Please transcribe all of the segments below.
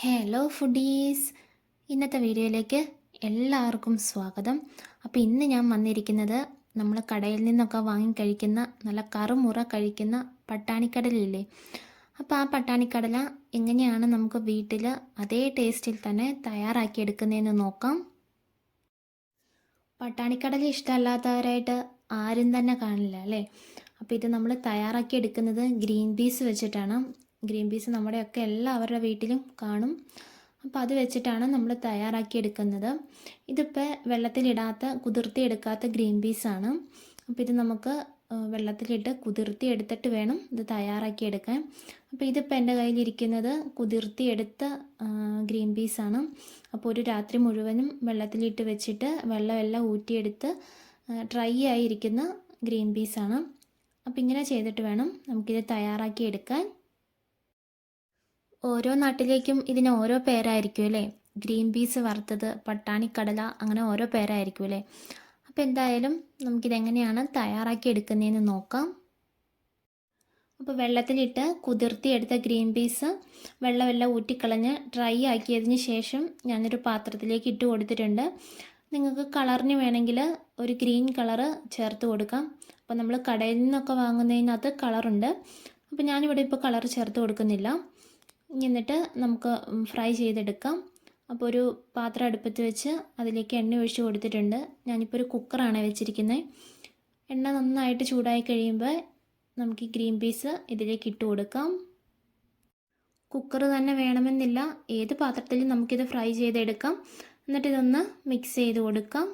Hello foodies ഇന്നത്തെ വീഡിയോയിലേക്ക് എല്ലാവർക്കും സ്വാഗതം. അപ്പോൾ ഇന്ന് ഞാൻ വന്നിരിക്കുന്നത് നമ്മൾ കടയിൽ നിന്നൊക്കെ വാങ്ങി കഴിക്കുന്ന നല്ല കറുമുറ കഴിക്കുന്ന പട്ടാണിക്കടലില്ലേ? അപ്പോൾ ആ പട്ടാണിക്കടല എങ്ങനെയാണ് നമുക്ക് വീട്ടിൽ അതേ ടേസ്റ്റിൽ തന്നെ തയ്യാറാക്കി തയ്യാറാക്കിയെടുക്കുന്നതെന്ന് നോക്കാം. പട്ടാണിക്കടല ഇഷ്ടമല്ലാത്തവരായിട്ട് ആരും തന്നെ കാണില്ല അല്ലേ? അപ്പോൾ ഇത് നമ്മൾ തയ്യാറാക്കി എടുക്കുന്നത് ഗ്രീൻ പീസ് വെച്ചിട്ടാണ്. ഗ്രീൻ പീസ് നമ്മുടെയൊക്കെ എല്ലാവരുടെ വീട്ടിലും കാണും. അപ്പോൾ അത് വെച്ചിട്ടാണ് നമ്മൾ തയ്യാറാക്കി എടുക്കുന്നത്. ഇതിപ്പോൾ വെള്ളത്തിലിടാത്ത കുതിർത്തി എടുക്കാത്ത ഗ്രീൻ പീസാണ് അപ്പോൾ ഇത് നമുക്ക് വെള്ളത്തിലിട്ട് കുതിർത്തി എടുത്തിട്ട് വേണം ഇത് തയ്യാറാക്കി എടുക്കാൻ. അപ്പോൾ ഇതിപ്പോൾ എന്റെ കയ്യിലിരിക്കുന്നത് കുതിർത്തി എടുത്ത ഗ്രീൻ ഗ്രീൻ പീസാണ് അപ്പോൾ ഒരു രാത്രി മുഴുവനും വെള്ളത്തിലിട്ട് വെച്ചിട്ട് വെള്ളമെല്ലാം ഊറ്റിയെടുത്ത് ഡ്രൈ ആയിരിക്കുന്ന ഗ്രീൻ പീസാണ് അപ്പോൾ ഇങ്ങനെ ചെയ്തിട്ട് വേണം നമുക്കിത് തയ്യാറാക്കി എടുക്കാൻ. ഓരോ നാട്ടിലേക്കും ഇതിന് ഓരോ പേരായിരിക്കും അല്ലേ? ഗ്രീൻ പീസ് വറുത്തത് പട്ടാണിക്കടല അങ്ങനെ ഓരോ പേരായിരിക്കും അല്ലേ? അപ്പോൾ എന്തായാലും നമുക്കിതെങ്ങനെയാണ് തയ്യാറാക്കി എടുക്കുന്നതെന്ന് നോക്കാം. അപ്പോൾ വെള്ളത്തിലിട്ട് കുതിർത്തിയെടുത്ത ഗ്രീൻ പീസ് വെള്ളമെല്ലാം ഊറ്റിക്കളഞ്ഞ് ഡ്രൈ ആക്കിയതിന് ശേഷം ഞാനൊരു പാത്രത്തിലേക്ക് ഇട്ട് കൊടുത്തിട്ടുണ്ട്. നിങ്ങൾക്ക് കളറിന് വേണമെങ്കിൽ ഒരു ഗ്രീൻ കളറ് ചേർത്ത് കൊടുക്കാം. അപ്പോൾ നമ്മൾ കടയിൽ നിന്നൊക്കെ വാങ്ങുന്നതിനകത്ത് കളറുണ്ട്. അപ്പോൾ ഞാനിവിടെ ഇപ്പോൾ കളർ ചേർത്ത് കൊടുക്കുന്നില്ല. എന്നിട്ട് നമുക്ക് ഫ്രൈ ചെയ്തെടുക്കാം. അപ്പോൾ ഒരു പാത്രം അടുപ്പത്ത് വെച്ച് അതിലേക്ക് എണ്ണ ഒഴിച്ച് കൊടുത്തിട്ടുണ്ട്. ഞാനിപ്പോൾ ഒരു കുക്കറാണ് വെച്ചിരിക്കുന്നത് എണ്ണ നന്നായിട്ട് ചൂടായി കഴിയുമ്പോൾ നമുക്ക് ഈ ഗ്രീൻ പീസ് ഇതിലേക്ക് ഇട്ട് കൊടുക്കാം. കുക്കർ തന്നെ വേണമെന്നില്ല. ഏത് പാത്രത്തിലും നമുക്കിത് ഫ്രൈ ചെയ്തെടുക്കാം. എന്നിട്ട് ഇതൊന്ന് മിക്സ് ചെയ്ത് കൊടുക്കാം.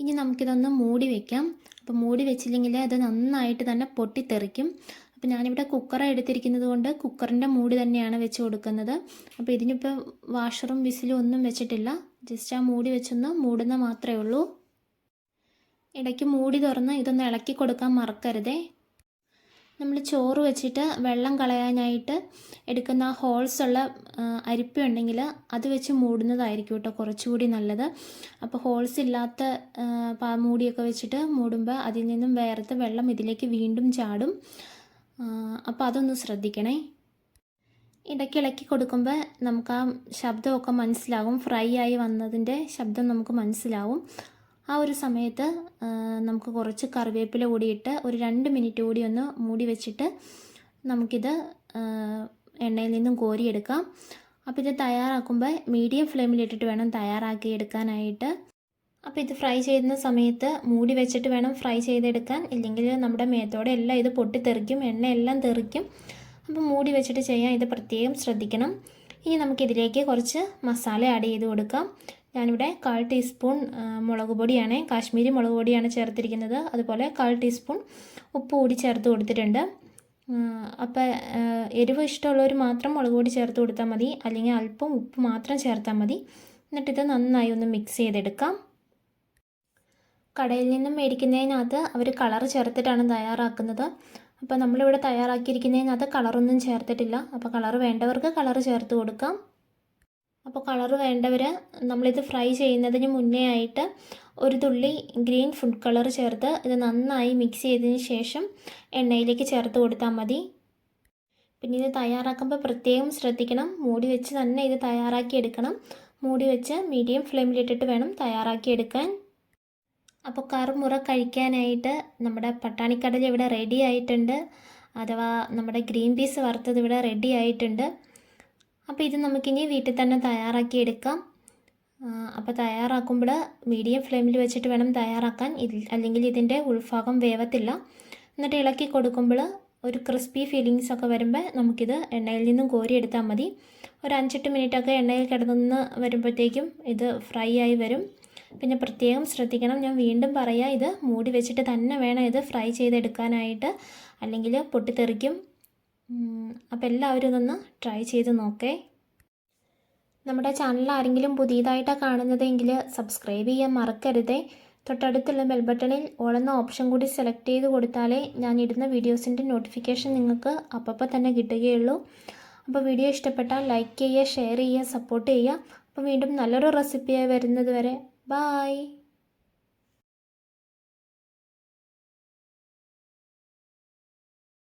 ഇനി നമുക്കിതൊന്ന് മൂടി വെക്കാം. അപ്പോൾ മൂടി വെച്ചില്ലെങ്കിൽ അത് നന്നായിട്ട് തന്നെ പൊട്ടിത്തെറിക്കും. അപ്പോൾ ഞാനിവിടെ കുക്കറാണ് എടുത്തിരിക്കുന്നത് കൊണ്ട് കുക്കറിന്റെ മൂടി തന്നെയാണ് വെച്ച് കൊടുക്കുന്നത്. അപ്പോൾ ഇതിനിപ്പോൾ വാഷറും വിസിലും ഒന്നും വെച്ചിട്ടില്ല. ജസ്റ്റ് ആ മൂടി വെച്ചൊന്ന് മൂടുന്ന മാത്രമേ ഉള്ളൂ. ഇടയ്ക്ക് മൂടി തുറന്ന് ഇതൊന്ന് ഇളക്കി കൊടുക്കാൻ മറക്കരുതേ. നമ്മൾ ചോറ് വെച്ചിട്ട് വെള്ളം കളയാനായിട്ട് എടുക്കുന്ന ഹോൾസ് ഉള്ള അരിപ്പ ഉണ്ടെങ്കിൽ അത് വെച്ച് മൂടുന്നതായിരിക്കും കേട്ടോ കുറച്ചുകൂടി നല്ലത്. അപ്പോൾ ഹോൾസ് ഇല്ലാത്ത മൂടിയൊക്കെ വെച്ചിട്ട് മൂടുമ്പോൾ അതിൽ നിന്നും വേറത്തെ വെള്ളം ഇതിലേക്ക് വീണ്ടും ചാടും. അപ്പോൾ അതൊന്ന് ശ്രദ്ധിക്കണേ. ഇടയ്ക്ക് ഇളക്കി കൊടുക്കുമ്പോൾ നമുക്ക് ആ ശബ്ദമൊക്കെ മനസ്സിലാവും. ഫ്രൈ ആയി വന്നതിന്റെ ശബ്ദം നമുക്ക് മനസ്സിലാവും. ആ ഒരു സമയത്ത് നമുക്ക് കുറച്ച് കറിവേപ്പില കൂടിയിട്ട് ഒരു രണ്ട് മിനിറ്റ് കൂടി ഒന്ന് മൂടി വെച്ചിട്ട് നമുക്കിത് എണ്ണയിൽ നിന്നും കോരിയെടുക്കാം. അപ്പോൾ ഇത് തയ്യാറാക്കുമ്പോൾ മീഡിയം ഫ്ലെയിമിലിട്ടിട്ട് വേണം തയ്യാറാക്കി എടുക്കാനായിട്ട്. അപ്പോൾ ഇത് ഫ്രൈ ചെയ്യുന്ന സമയത്ത് മൂടി വെച്ചിട്ട് വേണം ഫ്രൈ ചെയ്തെടുക്കാൻ. ഇല്ലെങ്കിൽ നമ്മുടെ മേത്തോടെ എല്ലാം ഇത് പൊട്ടിത്തെറിക്കും എണ്ണ എല്ലാം തെറിക്കും. അപ്പോൾ മൂടി വെച്ചിട്ട് ചെയ്യാൻ ഇത് പ്രത്യേകം ശ്രദ്ധിക്കണം. ഇനി നമുക്കിതിലേക്ക് കുറച്ച് മസാല ആഡ് ചെയ്ത് കൊടുക്കാം. ഞാനിവിടെ കാൽ ടീസ്പൂൺ മുളക് പൊടിയാണ് കാശ്മീരി മുളക് പൊടിയാണ് ചേർത്തിരിക്കുന്നത്. അതുപോലെ കാൽ ടീസ്പൂൺ ഉപ്പ് കൂടി ചേർത്ത് കൊടുത്തിട്ടുണ്ട്. അപ്പോൾ എരിവ് ഇഷ്ടമുള്ളവർ മാത്രം മുളക് പൊടി ചേർത്ത് കൊടുത്താൽ മതി. അല്ലെങ്കിൽ അല്പം ഉപ്പ് മാത്രം ചേർത്താൽ മതി. എന്നിട്ടിത് നന്നായി ഒന്ന് മിക്സ് ചെയ്തെടുക്കാം. കടയിൽ നിന്നും മേടിക്കുന്നതിനകത്ത് അവർ കളർ ചേർത്തിട്ടാണ് തയ്യാറാക്കുന്നത്. അപ്പോൾ നമ്മളിവിടെ തയ്യാറാക്കിയിരിക്കുന്നതിനകത്ത് കളറൊന്നും ചേർത്തിട്ടില്ല. അപ്പോൾ കളർ വേണ്ടവർക്ക് കളർ ചേർത്ത് കൊടുക്കാം. അപ്പോൾ കളർ വേണ്ടവർ നമ്മളിത് ഫ്രൈ ചെയ്യുന്നതിന് മുന്നേ ആയിട്ട് ഒരു തുള്ളി ഗ്രീൻ ഫുഡ് കളർ ചേർത്ത് ഇത് നന്നായി മിക്സ് ചെയ്തതിന് ശേഷം എണ്ണയിലേക്ക് ചേർത്ത് കൊടുത്താൽ മതി. പിന്നെ ഇത് തയ്യാറാക്കുമ്പോൾ പ്രത്യേകം ശ്രദ്ധിക്കണം. മൂടി വെച്ച് തന്നെ ഇത് തയ്യാറാക്കി എടുക്കണം. മൂടി വെച്ച് മീഡിയം ഫ്ലെയിമിലിട്ടിട്ട് വേണം തയ്യാറാക്കി എടുക്കാൻ. അപ്പോൾ കറുമുറ കഴിക്കാനായിട്ട് നമ്മുടെ പട്ടാണിക്കടൽ ഇവിടെ റെഡി ആയിട്ടുണ്ട്. അഥവാ നമ്മുടെ ഗ്രീൻ പീസ് വറുത്തത് ഇവിടെ റെഡി ആയിട്ടുണ്ട്. അപ്പോൾ ഇത് നമുക്കിനി വീട്ടിൽ തന്നെ തയ്യാറാക്കി എടുക്കാം. അപ്പോൾ തയ്യാറാക്കുമ്പോൾ മീഡിയം ഫ്ലെയിമിൽ വെച്ചിട്ട് വേണം തയ്യാറാക്കാൻ. അല്ലെങ്കിൽ ഇതിന്റെ ഉൾഭാഗം വേവത്തില്ല. എന്നിട്ട് ഇളക്കി കൊടുക്കുമ്പോൾ ഒരു ക്രിസ്പി ഫീലിങ്സ് ഒക്കെ വരുമ്പോൾ നമുക്കിത് എണ്ണയിൽ നിന്നും കോരിയെടുത്താൽ മതി. ഒരു അഞ്ചെട്ട് മിനിറ്റൊക്കെ എണ്ണയിൽ കിടന്ന് വരുമ്പോഴത്തേക്കും ഇത് ഫ്രൈ ആയി വരും. പിന്നെ പ്രത്യേകം ശ്രദ്ധിക്കണം. ഞാൻ വീണ്ടും പറയാം ഇത് മൂടി വെച്ചിട്ട് തന്നെ വേണം ഇത് ഫ്രൈ ചെയ്തെടുക്കാനായിട്ട്. അല്ലെങ്കിൽ പൊട്ടിത്തെറിക്കും. അപ്പോൾ എല്ലാവരും ഇതൊന്ന് ട്രൈ ചെയ്ത് നോക്കേ. നമ്മുടെ ചാനൽ ആരെങ്കിലും പുതിയതായിട്ടാണ് കാണുന്നതെങ്കിൽ സബ്സ്ക്രൈബ് ചെയ്യാൻ മറക്കരുതേ. തൊട്ടടുത്തുള്ള ബെൽ ബട്ടണിൽ ഓളുന്ന ഓപ്ഷൻ കൂടി സെലക്ട് ചെയ്ത് കൊടുത്താലേ ഞാൻ ഇടുന്ന വീഡിയോസിന്റെ നോട്ടിഫിക്കേഷൻ നിങ്ങൾക്ക് അപ്പപ്പോൾ തന്നെ കിട്ടുകയുള്ളൂ. അപ്പോൾ വീഡിയോ ഇഷ്ടപ്പെട്ടാൽ ലൈക്ക് ചെയ്യുക ഷെയർ ചെയ്യുക സപ്പോർട്ട് ചെയ്യുക. അപ്പോൾ വീണ്ടും നല്ലൊരു റെസിപ്പിയായി വരുന്നത് വരെ. Bye.